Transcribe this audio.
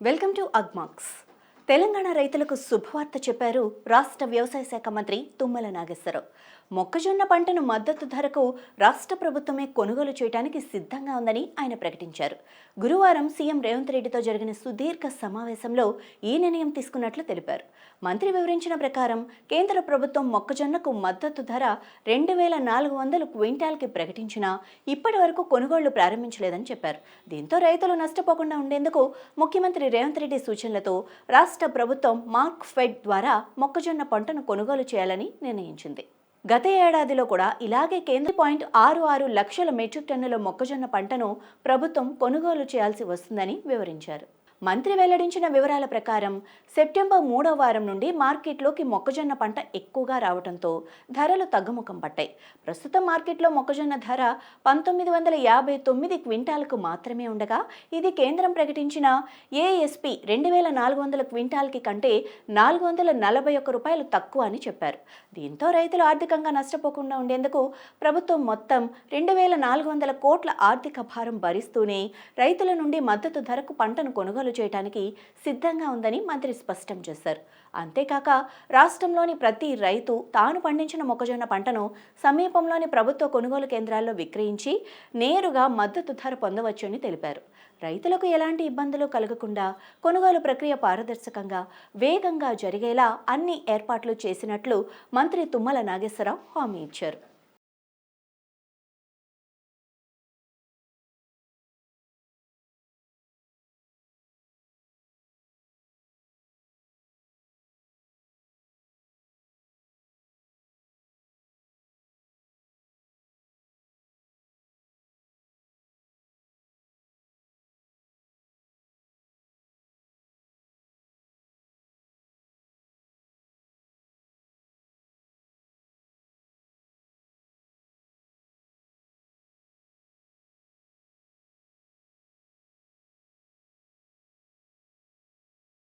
Welcome to UgMarks. Telangana రైతులకు శుభవార్త చెప్పారు రాష్ట్ర వ్యవసాయ శాఖ మంత్రి తుమ్మల నాగేశ్వరరావు. మొక్కజొన్న పంటను మద్దతు ధరకు రాష్ట్ర ప్రభుత్వమే కొనుగోలు చేయడానికి సిద్ధంగా ఉందని ఆయన ప్రకటించారు. గురువారం సీఎం రేవంత్ రెడ్డితో జరిగిన సుదీర్ఘ సమావేశంలో ఈ నిర్ణయం తీసుకున్నట్లు తెలిపారు. మంత్రి వివరించిన ప్రకారం కేంద్ర ప్రభుత్వం మొక్కజొన్నకు మద్దతు ధర రెండు వేల నాలుగు వందల క్వింటాల్కి ప్రకటించినా ఇప్పటి వరకు కొనుగోళ్ళు ప్రారంభించలేదని చెప్పారు. దీంతో రైతులు నష్టపోకుండా ఉండేందుకు ముఖ్యమంత్రి రేవంత్ రెడ్డి సూచనలతో రాష్ట్ర రాష్ట్ర ప్రభుత్వం మార్క్ ఫెడ్ ద్వారా మొక్కజొన్న పంటను కొనుగోలు చేయాలని నిర్ణయించింది. గత ఏడాదిలో కూడా ఇలాగే కేంద్ర పాయింట్ ఆరు ఆరు లక్షల మెట్రిక్ టన్నుల మొక్కజొన్న పంటను ప్రభుత్వం కొనుగోలు చేయాల్సి వస్తుందని వివరించారు. మంత్రి వెల్లడించిన వివరాల ప్రకారం సెప్టెంబర్ మూడో వారం నుండి మార్కెట్లోకి మొక్కజొన్న పంట ఎక్కువగా రావడంతో ధరలు తగ్గుముఖం పట్టాయి. ప్రస్తుతం మార్కెట్లో మొక్కజొన్న ధర పంతొమ్మిది వందల యాభై తొమ్మిది క్వింటాలకు మాత్రమే ఉండగా ఇది కేంద్రం ప్రకటించిన ఏఎస్పి రెండు వేల నాలుగు వందల క్వింటాల్కి కంటే నాలుగు వందల నలభై ఒక్క రూపాయలు తక్కువ అని చెప్పారు. దీంతో రైతులు ఆర్థికంగా నష్టపోకుండా ఉండేందుకు ప్రభుత్వం మొత్తం రెండు వేల నాలుగు వందల కోట్ల ఆర్థిక భారం భరిస్తూనే రైతుల నుండి మద్దతు ధరకు పంటను కొనుగోలు చేయడానికి సిద్ధంగా ఉందని మంత్రి స్పష్టం చేశారు. అంతేకాక రాష్ట్రంలోని ప్రతి రైతు తాను పండించిన మొక్కజొన్న పంటను సమీపంలోని ప్రభుత్వ కొనుగోలు కేంద్రాల్లో విక్రయించి నేరుగా మద్దతు ధర పొందవచ్చని తెలిపారు. రైతులకు ఎలాంటి ఇబ్బందులు కలగకుండా కొనుగోలు ప్రక్రియ పారదర్శకంగా వేగంగా జరిగేలా అన్ని ఏర్పాట్లు చేసినట్లు మంత్రి తుమ్మల నాగేశ్వరరావు హామీ ఇచ్చారు.